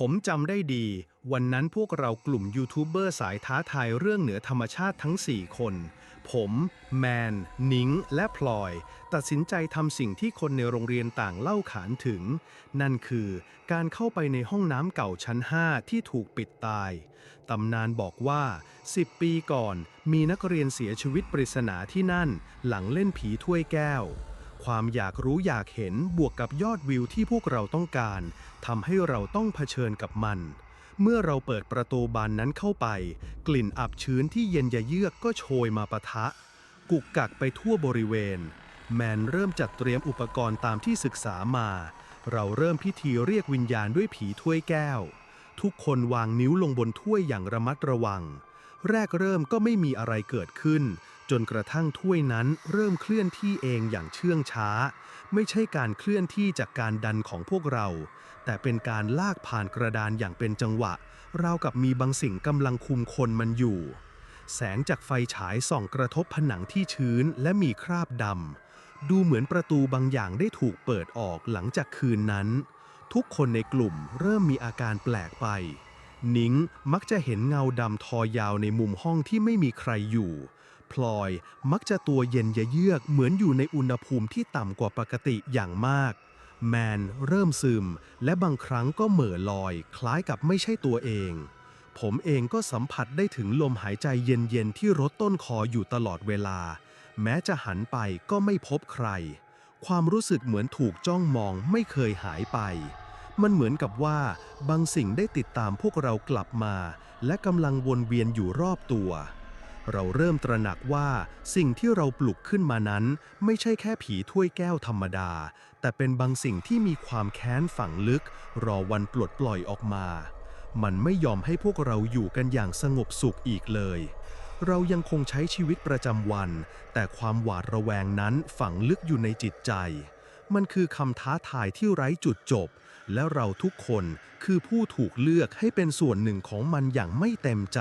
ผมจำได้ดี วันนั้นพวกเรากลุ่มยูทูบเบอร์สายท้าทายเรื่องเหนือธรรมชาติทั้ง 4 คน ผม แมน นิงและพลอย ตัดสินใจทำสิ่งที่คนในโรงเรียนต่างเล่าขานถึง นั่นคือการเข้าไปในห้องน้ำเก่าชั้น 5 ที่ถูกปิดตาย ตำนานบอกว่า 10 ปีก่อน มีนักเรียนเสียชีวิตปริศนาที่นั่น หลังเล่นผีถ้วยแก้ว ความอยากรู้อยากเห็นบวกกับยอดวิวที่พวกเราต้องการทำให้เราต้องเผชิญกับมัน เมื่อเราเปิดประตูบานนั้นเข้าไป กลิ่นอับชื้นที่เย็นยะเยือกก็โชยมาปะทะ กุกกักไปทั่วบริเวณ แมนเริ่มจัดเตรียมอุปกรณ์ตามที่ศึกษามา เราเริ่มพิธีเรียกวิญญาณด้วยผีถ้วยแก้ว ทุกคนวางนิ้วลงบนถ้วยอย่างระมัดระวัง แรกเริ่มก็ไม่มีอะไรเกิดขึ้น จนกระทั่งถ้วยนั้นเริ่มเคลื่อนที่เองอย่างเชื่องช้า ไม่ใช่การเคลื่อนที่จากการดันของพวกเรา แต่เป็นการลากผ่านกระดานอย่างเป็นจังหวะ ราวกับมีบางสิ่งกำลังคุมคนมันอยู่ แสงจากไฟฉายส่องกระทบผนังที่ชื้นและมีคราบดำดูเหมือนประตูบางอย่างได้ถูกเปิดออกหลังจากคืนนั้น ทุกคนในกลุ่มเริ่มมีอาการแปลกไปนิ้งมักจะเห็นเงาดำทอยาวในมุมห้องที่ไม่มีใครอยู่ พลอย มักจะตัวเย็นเยือกเหมือนอยู่ในอุณหภูมิที่ต่ำกว่าปกติอย่างมาก แมนเริ่มซึม และบางครั้งก็เหม่อลอย คล้ายกับไม่ใช่ตัวเอง ผมเองก็สัมผัสได้ถึงลมหายใจเย็นๆที่รดต้นคออยู่ตลอดเวลา แม้จะหันไปก็ไม่พบใคร ความรู้สึกเหมือนถูกจ้องมองไม่เคยหายไปมันเหมือนกับว่าบางสิ่งได้ติดตามพวกเรากลับมา และกำลังวนเวียนอยู่รอบตัว เราเริ่มตระหนักว่าสิ่งที่เราปลุกขึ้นมานั้น ไม่ใช่แค่ผีถ้วยแก้วธรรมดา แต่เป็นบางสิ่งที่มีความแค้นฝังลึก รอวันปลดปล่อยออกมา มันไม่ยอมให้พวกเราอยู่กันอย่างสงบสุขอีกเลย เรายังคงใช้ชีวิตประจำวัน แต่ความหวาดระแวงนั้นฝังลึกอยู่ในจิตใจ มันคือคำท้าทายที่ไร้จุดจบ และเราทุกคนคือผู้ถูกเลือกให้เป็นส่วนหนึ่งของมันอย่างไม่เต็มใจ